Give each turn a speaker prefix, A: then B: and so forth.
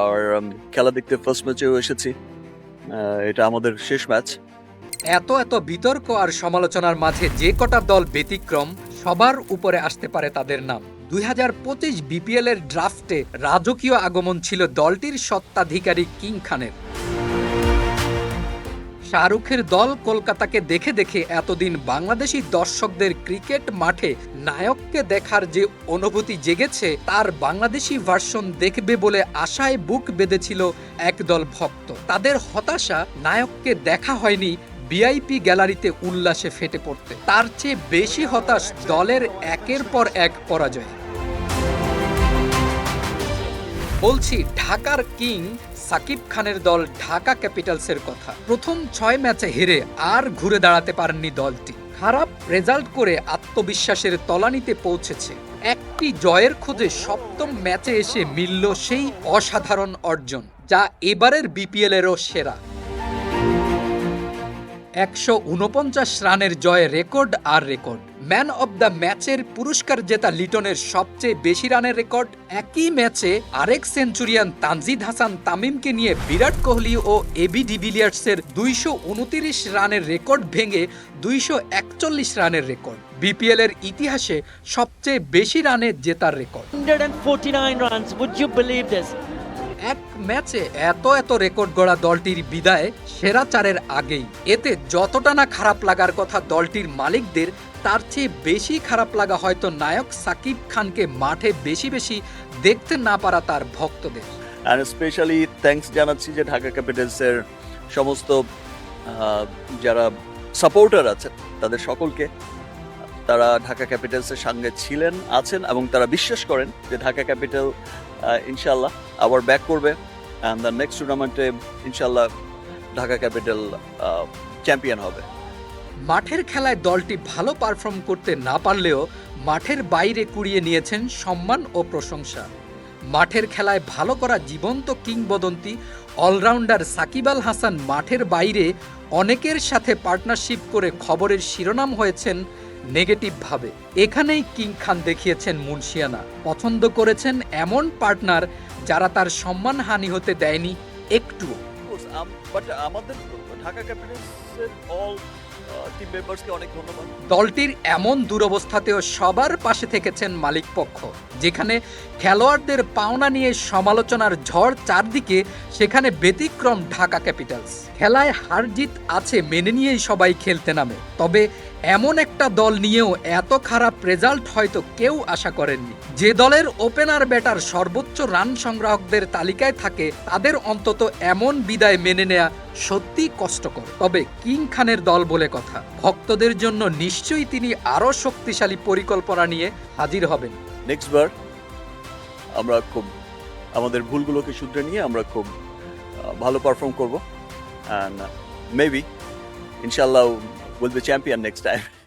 A: আর খেলা দেখতে ফার্স্ট ম্যাচেও এসেছি। এটা আমাদের শেষ ম্যাচ
B: এত এত বিতর্ক আর সমালোচনার মাঝে যে কটা দল ব্যতিক্রম, সবার উপরে আসতে পারে তাদের নাম। দুই হাজার পঁচিশ বিপিএল এর ড্রাফটে রাজকীয় আগমন ছিল দলটির সত্ত্বাধিকারী কিং খানের। শাহরুখের দল কলকাতাকে দেখে দেখে এতদিন বাংলাদেশি দর্শকদের ক্রিকেট মাঠে নায়ককে দেখার যে অনুভূতি জেগেছে, তার বাংলাদেশি ভার্সন দেখবে বলে আশায় বুক বেঁধেছিল একদল ভক্ত। তাদের হতাশা, নায়ককে দেখা হয়নি, ভিআইপি গ্যালারিতে উল্লাসে ফেটে পড়তে। তার চেয়ে বেশি হতাশ দলের একের পর এক পরাজয়। বলছি, ঢাকার কিং সাকিব খানের দল ঢাকা ক্যাপিটালসের কথা। প্রথম ছয় ম্যাচে হেরে আর ঘুরে দাঁড়াতে পারেননি দলটি। খারাপ রেজাল্ট করে আত্মবিশ্বাসের তলানিতে পৌঁছেছে। একটি জয়ের খোঁজে সপ্তম ম্যাচে এসে মিলল সেই অসাধারণ অর্জন, যা এবারের বিপিএল এরও সেরা। একশো উনপঞ্চাশ রানের জয়ে রেকর্ড আর রেকর্ড ম্যান অব দ্য ম্যাচের পুরস্কার জেতা লিটনের সবচেয়ে বেশি রানের রেকর্ড একই ম্যাচে আরেক সেঞ্চুরিয়ান তানজিদ হাসান তামিমকে নিয়ে বিরাট কোহলি ও এবি ডিভিলিয়ার্সের দুইশো উনতিরিশ রানের রেকর্ড ভেঙে দুইশো একচল্লিশ রানের রেকর্ড বিপিএল এর ইতিহাসে সবচেয়ে বেশি রানে জেতার record
C: 149 runs. Would you believe this?
B: এক ম্যাচে এত এত রেকর্ড গড়া দলটির বিদায় সেরা চারের আগেই। এতে যতটা না খারাপ লাগার কথা দলটির মালিকদের, তার চেয়ে বেশি খারাপ লাগা হয়তো নায়ক সাকিব খানকে মাঠে বেশি বেশি দেখতে না পারা তার ভক্তদের।
A: আর স্পেশালি থ্যাঙ্কস জানাচ্ছি যে ঢাকা ক্যাপিটালসের সমস্ত যারা সাপোর্টার আছেন, তাদের সকলকে। তারা ঢাকা ক্যাপিটালসের সঙ্গে ছিলেন, আছেন এবং তারা বিশ্বাস করেন যে ঢাকা ক্যাপিটাল ইনশাল্লাহ আবার ব্যাক করবে অ্যান্ড দ্য নেক্সট টুর্নামেন্টে ইনশাল্লাহ ঢাকা ক্যাপিটাল চ্যাম্পিয়ন হবে।
B: মাঠের খেলায় দলটি ভালো পারফর্ম করতে না পারলেও মাঠের বাইরে কুড়িয়ে নিয়েছেন সম্মান ও প্রশংসা। মাঠের খেলায় ভালো করা জীবন্ত কিংবদন্তি অলরাউন্ডার সাকিব আল হাসান মাঠের বাইরে অনেকের সাথে পার্টনারশিপ করে খবরের শিরোনাম হয়েছেন নেগেটিভভাবে এখানেই কিং খান দেখিয়েছেন মুন্সিয়ানা। পছন্দ করেছেন এমন পার্টনার যারা তার সম্মানহানি হতে দেয়নি একটুও। দলটির এমন দুরবস্থাতেও সবার পাশে থেকেছেন মালিকপক্ষ যেখানে খেলোয়াড়দের পাওনা নিয়ে সমালোচনার ঝড় চারদিকে সেখানে ব্যতিক্রম ঢাকা ক্যাপিটালস। খেলায় হার জিত আছে মেনে নিয়েই সবাই খেলতে নামে। তবে এমন একটা দল নিয়েও এত খারাপ রেজাল্ট হয়তো কেউ আশা করেননি। যে দলের ওপেনার ব্যাটার সর্বোচ্চ রান সংগ্রাহকদের তালিকায় থাকে, তাদের অন্তত এমন বিদায় মেনে নেয়া সত্যি কষ্টকর। তবে কিং খানের দল বলে কথা, ভক্তদের জন্য নিশ্চয়ই তিনি আরও শক্তিশালী পরিকল্পনা নিয়ে হাজির হবেন।
A: নেক্সট বার, আমরা খুব, আমাদের ভুলগুলোকে শুধরে নিয়ে আমরা খুব ভালো পারফর্ম করব। মেবি ইনশাল্লাহ will be champion next time